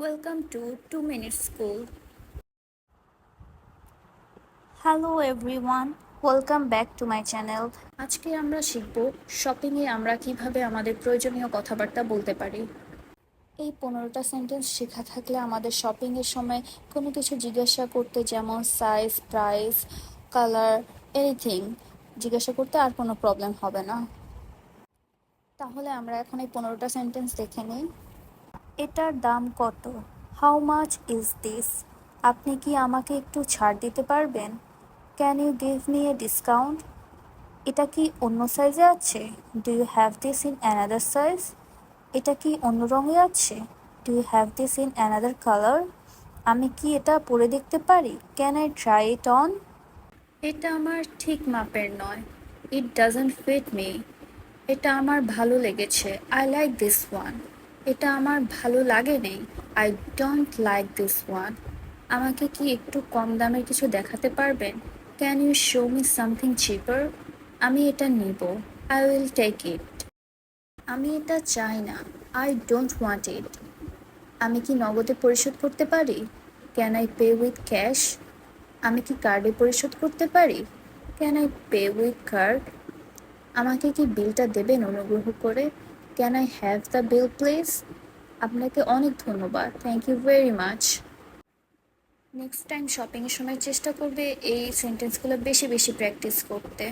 Welcome to 2 Minute School. Hello everyone welcome back to my channel আজকে আমরা শিখব শপিংয়ে আমরা কীভাবে আমাদের প্রয়োজনীয় কথাবার্তা বলতে পারি। এই পনেরোটা সেন্টেন্স শেখা থাকলে আমাদের শপিংয়ের সময় কোনো কিছু জিজ্ঞাসা করতে যেমন সাইজ প্রাইস কালার এনিথিং জিজ্ঞাসা করতে আর কোনো প্রবলেম হবে না। তাহলে আমরা এখন এই পনেরোটা সেন্টেন্স দেখে নিই। এটার দাম কত? হাউ মাচ ইজ দিস আপনি কি আমাকে একটু ছাড় দিতে পারবেন? Can you give me a discount এটা কি অন্য সাইজে আছে? Do you have this in another size এটা কি অন্য রঙে আছে? Do you have this in another colour আমি কি এটা পরে দেখতে পারি? Can I try it on এটা আমার ঠিক মাপের নয়। ইট ডাজন্ট ফিট মি এটা আমার ভালো লেগেছে। আই লাইক দিস ওয়ান এটা আমার ভালো লাগে নেই। I don't like this one আমাকে কি একটু কম দামের কিছু দেখাতে পারবেন? Can you show me something cheaper আমি এটা নিব। আই উইল টেক ইট আমি এটা চাই না। আই ডোন্ট ওয়ান্ট ইট আমি কি নগদে পরিশোধ করতে পারি? Can I pay with cash আমি কি কার্ডে পরিশোধ করতে পারি? Can I pay with card আমাকে কি বিলটা দেবেন অনুগ্রহ করে? Can I have the bill please আপনাকে অনেক ধন্যবাদ। Thank you very much next time শপিংয়ের সময় চেষ্টা করবে এই সেন্টেন্সগুলো বেশি বেশি প্র্যাকটিস করতে।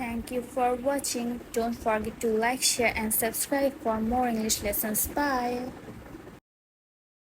Thank you for watching don't forget to like share and subscribe for more English lessons bye